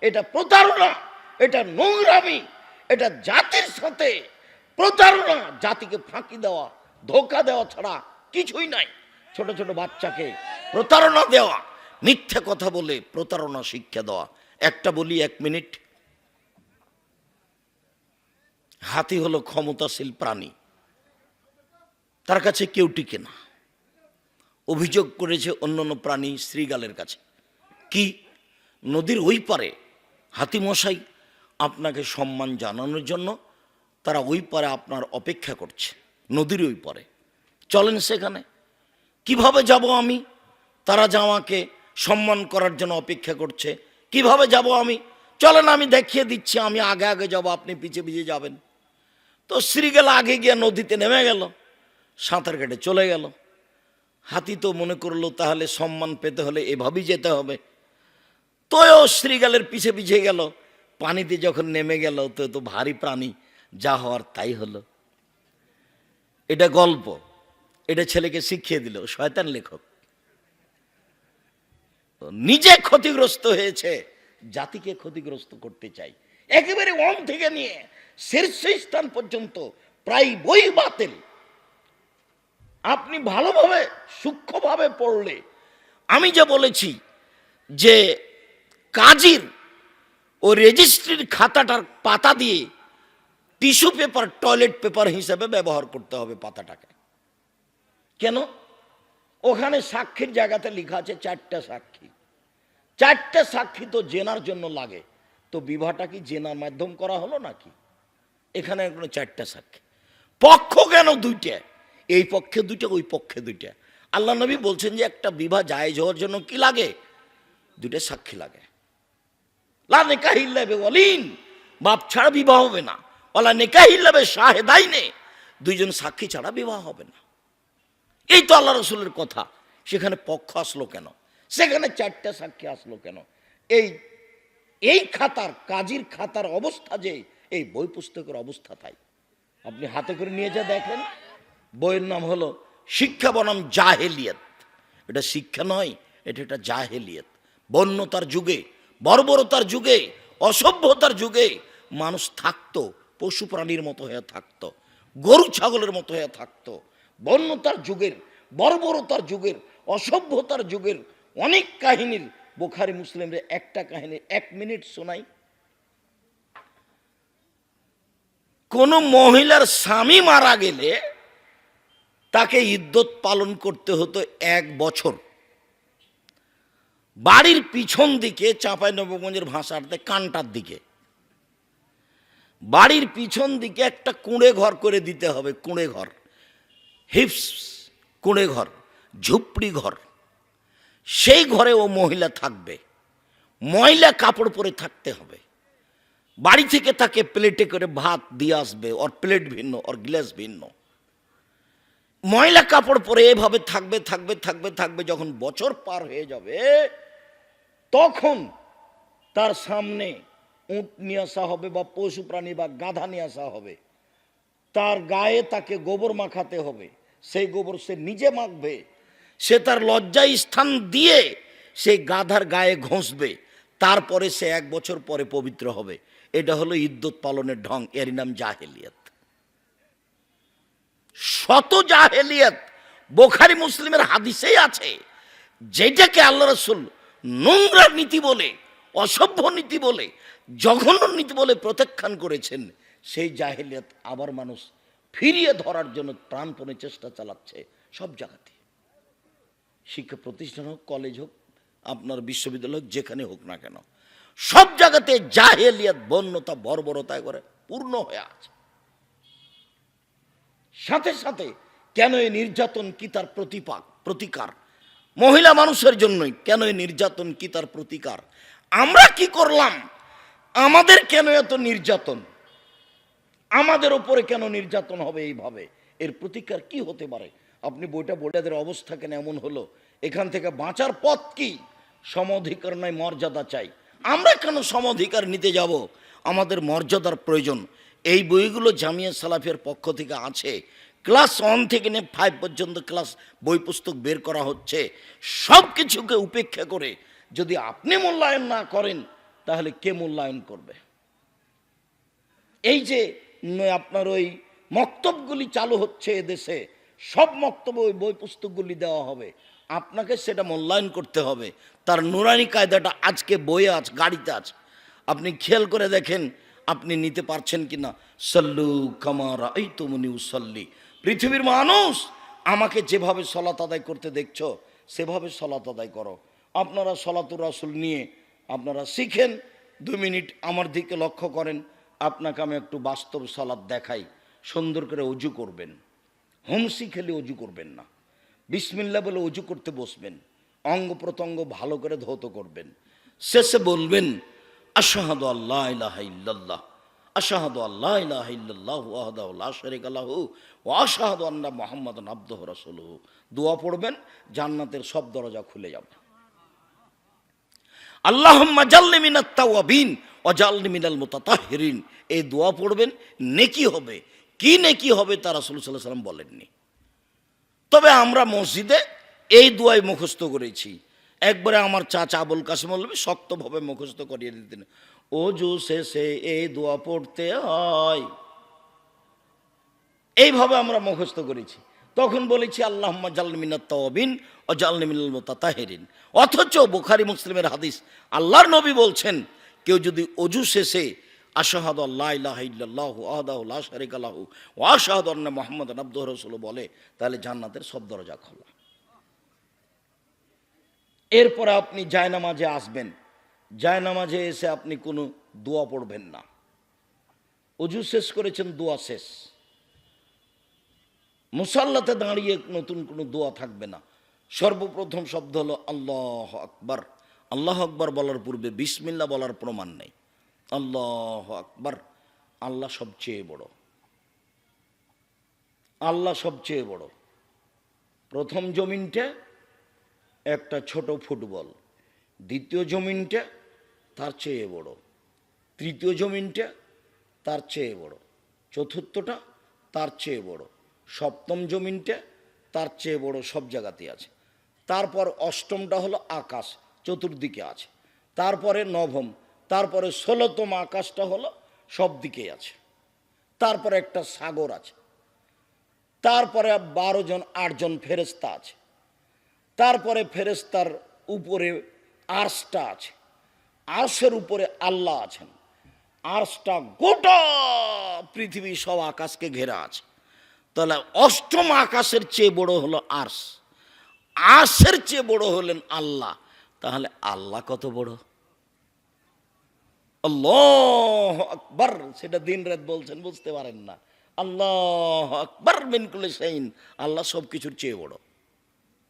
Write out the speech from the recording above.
এটা প্রতারণা, এটা নোংরামি, এটা জাতির সাথে প্রতারণা, জাতিকে ফাঁকি দেওয়া, ধোকা দেওয়া ছাড়া কিছুই নাই। ছোট ছোট বাচ্চাকে প্রতারণা দেওয়া, মিথ্যে কথা বলে প্রতারণা শিক্ষা দেওয়া। একটা বলি এক মিনিট। হাতি হলো ক্ষমতাশীল প্রাণী। তার কাছে কেউ টিকে না। অভিযোগ করেছে অন্যান্য প্রাণী শ্রীগালের কাছে। কি? নদীর ওই পারে হাতিমশাই আপনাকে সম্মান জানানোর জন্য তারা ওই পারে আপনার অপেক্ষা করছে, নদীর ওই পারে। চলেন সেখানে। কীভাবে যাব আমি? তারা যে আমাকে সম্মান করার জন্য অপেক্ষা করছে, কীভাবে যাব আমি? চলেন আমি দেখিয়ে দিচ্ছি, আমি আগে আগে যাব, আপনি পিছে পিছে যাবেন। তো শ্রীগাল আগে গিয়ে নদীতে নেমে গেল, সাঁতার কেটে চলে গেল। হাতি তো মনে করল, তাহলে সম্মান পেতে হলে এভাবেই যেতে হবে। তোও শ্রীগালের পিছে পিছে গেল। পানিতে যখন নেমে গেল তো তো ভারী প্রাণী, যা হওয়ার তাই হলো। এটা গল্প, এটা ছেলেকে শিখিয়ে দিল, শয়তান লেখক। নিজে ক্ষতিগ্রস্ত হয়েছে, জাতিকে ক্ষতিগ্রস্ত করতে চাই। একেবারে ওম থেকে নিয়ে শীর্ষ স্থান পর্যন্ত, প্রায় বই বাতিল। আপনি ভালোভাবে, সূক্ষ্মভাবে পড়লে, আমি যে বলেছি যে কাজীর ও রেজিস্ট্রির খাতাটার পাতা দিয়ে টিস্যু পেপার, টয়লেট পেপার হিসেবে ব্যবহার করতে হবে পাতাটাকে। কেন? ওখানে সাক্ষীর জায়গাতে লেখা আছে চারটা সাক্ষী। চারটা সাক্ষী তো জেনার জন্য লাগে। তো বিবাহটা কি জেনার মাধ্যম করা হলো নাকি? এখানে কোনো চারটা সাক্ষী। পক্ষ কেন দুইটা? এই পক্ষে দুইটা, ওই পক্ষে দুইটা। আল্লাহ নবী বলছেন যে একটা বিবাহ জায়েজ হওয়ার জন্য কি লাগে? দুইটা সাক্ষী লাগে। লা নেকাহিল্লাবে বলিন বাপ ছাড়া বিবাহ হবে না। ওলা নেকাহিল্লাবে শাহেদাই নে দুইজন সাক্ষী ছাড়া বিবাহ হবে না। এই তো আল্লাহ রসুলের কথা। সেখানে পক্ষ আসলো কেন? সেখানে চারটা সাক্ষী আসলো কেন? এই এই খাতার, কাজীর খাতার অবস্থা যে, এই বই পুস্তকের অবস্থা তাই। আপনি হাতে করে নিয়ে যা দেখেন। বইয়ের নাম হলো শিক্ষা বনাম জাহেলিয়ত। এটা শিক্ষা নয়, এটা একটা জাহেলিয়ত। বন্যতার যুগে বর্বরতার যুগে, অসভ্যতার যুগে মানুষ থাকতো, পশু প্রাণীর মতো হয়ে থাকতো, গরু ছাগলের মতো হয়ে থাকতো। বন্যতার যুগের, বর্বরতার যুগের, অসভ্যতার যুগের অনেক কাহিনীর বোখারি মুসলিমদের একটা কাহিনী, এক মিনিট শোনাই। কোন মহিলার স্বামী মারা গেলে তাকে ইদ্যত পালন করতে হতো এক বছর। বাড়ির পিছন দিকে চাঁপাই নবগঞ্জের ভাষাতে কানটার দিকে। বাড়ির পিছন দিকে একটা কুঁড়ে ঘর করে দিতে হবে, কুঁড়ে ঘর। হিপস কুঁড়ে ঘর, ঝুপড়ি ঘর। সেই ঘরে ও মহিলা থাকবে। ময়লা কাপড় পরে থাকতে হবে। বাড়ি থেকে তাকে প্লেটে করে ভাত দিয়ে আসবে, ওর প্লেট ভিন্ন, ওর গ্লাস ভিন্ন। ময়লা কাপড় পরে এভাবে থাকবে থাকবে থাকবে থাকবে, যখন বছর পার হয়ে যাবে তখন তার সামনে উঁট নিয়ে আসা হবে বা পশু প্রাণী বা গাধা নিয়ে আসা হবে। তার গায়ে তাকে গোবর মাখাতে হবে। সেই গোবর সে নিজে মাখবে। সে তার লজ্জায় স্থান দিয়ে সেই গাধার গায়ে ঘষবে। তারপরে সে এক বছর পরে পবিত্র হবে। এটা হলো ইদ্যুৎ পালনের ঢং। এর নাম জাহেলিয়াত। শত জাহেলিয়াত বোখারি মুসলিমের হাদিসেই আছে। যেটাকে আল্লাহ রসুল নোংরা নীতি বলে, অসভ্য নীতি বলে, জঘন্য নীতি বলে প্রত্যাখ্যান করেছেন, সেই জাহেলিয়াত আবার মানুষ ফিরিয়ে ধরার জন্য প্রাণপণে চেষ্টা চালাচ্ছে সব জায়গাতে। শিক্ষা প্রতিষ্ঠান হোক, কলেজ হোক, আপনার বিশ্ববিদ্যালয় যেখানে হোক না কেন, সব জায়গাতে জাহেলিয়াত, বন্যতা, বর্বরতা করে পূর্ণ হয়ে আছে। সাথে সাথে কেন এই নির্যাতন কি তার প্রতিপাক, প্রতিকার? মহিলা মানুষের জন্যই কেন এই নির্যাতন কি তার প্রতিকার? আমরা কি করলাম? আমাদের কেন এত নির্যাতন? আমাদের ওপরে কেন নির্যাতন হবে এইভাবে? এর প্রতিকার কি হতে পারে? আপনি বইটা বইটাদের অবস্থা কেন এমন হলো? এখান থেকে বাঁচার পথ কি? সমধিকার নয়, মর্যাদা চাই। আমরা কেন সমঅধিকার নিতে যাব? আমাদের মর্যাদার প্রয়োজন। এই বইগুলো জামিয়া সালাফের পক্ষ থেকে আছে। ক্লাস ওয়ান থেকে নিয়ে ফাইভ পর্যন্ত ক্লাস বই পুস্তক বের করা হচ্ছে। সব কিছুকে উপেক্ষা করে যদি আপনি মূল্যায়ন না করেন, তাহলে কে মূল্যায়ন করবে? এই যে আপনার ওই মক্তবগুলি চালু হচ্ছে এদেশে, সব মক্তব্য ওই বই পুস্তকগুলি দেওয়া হবে। আপনাকে সেটা মূল্যায়ন করতে হবে। তার নুরানি কায়দাটা আজকে বইয়ে আছে, গাড়িতে আছে। আপনি খেয়াল করে দেখেন আপনি নিতে পারছেন কি না সল্লু কামার এই তুমনি উসল্লি। পৃথিবীর মানুষ, আমাকে যেভাবে সলাত আদায় করতে দেখছ, সেভাবে সলাত আদায় করো। আপনারা সলাতুর রাসুল নিয়ে আপনারা শিখেন দু মিনিট আমার দিকে লক্ষ্য করেন, আপনাকে আমি একটু বাস্তব সলাদ দেখাই, সুন্দর করে অজু করবেন। হোমসি খেলে অজু করবেন না। বিসমিল্লা বলে অজু করতে বসবেন। অঙ্গ প্রত্যঙ্গ ভালো করে ধৌত করবেন। শেষে বলবেন আশাহাদু আল্লাহ ইলাহা ইল্লাল্লাহ, আশাহাদু আল্লাহ ইলাহা ইল্লাল্লাহ ওয়াহদাহু লা শারীকা লাহু ওয়া আশহাদু আন্না মুহাম্মাদান আবদুহু রাসূলুহু। দোয়া পড়বেন, জান্নাতের সব দরজা খুলে যাবে। আল্লাহুম্মা জাল্লি মিনাত তাওয়াবিন ওয়া জাল্লি মিনাল মুতাতাহহিরিন এই দোয়া পড়বেন, নেকি হবে। কি নেকি হবে তা রাসূল সাল্লাল্লাহু আলাইহি সাল্লাম বলেননি। তবে আমরা মসজিদে এই দোয়াই মুখস্থ করেছি। একবারে আমার চাচা আবুল কাসিম বলবে শক্তভাবে মুখস্থ করিয়ে দিতেন। অজু শেষে এই দোয়া পড়তে হয়। এইভাবে আমরা মুখস্থ করেছি। তখন বলেছি আল্লাহ জালমিনাত তবিন ও জালমিনাল অথচ বুখারি মুসলিমের হাদিস আল্লাহর নবী বলছেন, কেউ যদি অজু শেষে আশাহাদ আল্লাহ ইলাহা ইল্লাল্লাহ আহদাহু লা শারিকা লাহু ওয়া আশহাদু আন্না মুহাম্মাদান আবদুহু রাসূলু বলে, তাহলে জান্নাতের সব দরজা খোলা। এরপরে আপনি জায়নামাজে আসবেন। জায়নামাজে এসে আপনি কোনো দোয়া পড়বেন না। অজু শেষ করেছেন, দোয়া শেষ। মুসাল্লাতে দাঁড়িয়ে নতুন কোনো দোয়া থাকবে না। সর্বপ্রথম শব্দ হলো, আল্লাহ আকবার। আল্লাহ আকবার বলার পূর্বে বিসমিল্লা বলার প্রমাণ নেই। আল্লাহ আকবার। আল্লাহ সবচেয়ে বড়। আল্লাহ সবচেয়ে বড়। প্রথম জমিনটা একটা ছোট ফুটবল। দ্বিতীয় জমিনটা তার চেয়ে বড়। তৃতীয় জমিনটা তার চেয়ে বড়। চতুর্থটা তার চেয়ে বড়। সপ্তম জমিনটা তার চেয়ে বড় সব জায়গাতে আছে। তারপর অষ্টমটা হলো আকাশ, চতুর্দিকে আছে। তারপরে নবম, তারপরে ষোলোতম আকাশটা হলো সব দিকে আছে। তারপরে একটা সাগর আছে। তারপরে বারো জন আটজন ফেরেস্তা আছে। তারপরে ফেরেস্তার উপরে আর্সটা আছে। আর্সের উপরে আল্লাহ আছেন। আর্সটা গোটা পৃথিবী সব আকাশকে ঘেরা আছে। তাহলে অষ্টম আকাশের চেয়ে বড় হলো আর্স আর্সের চেয়ে বড় হলেন আল্লাহ। তাহলে আল্লাহ কত বড়? আল্লাহ আকবর, সেটা দিন রাত বলছেন, বুঝতে পারেন না। আল্লাহ আকবর মিনকুলে সেইন আল্লাহ সব কিছুর চেয়ে বড়।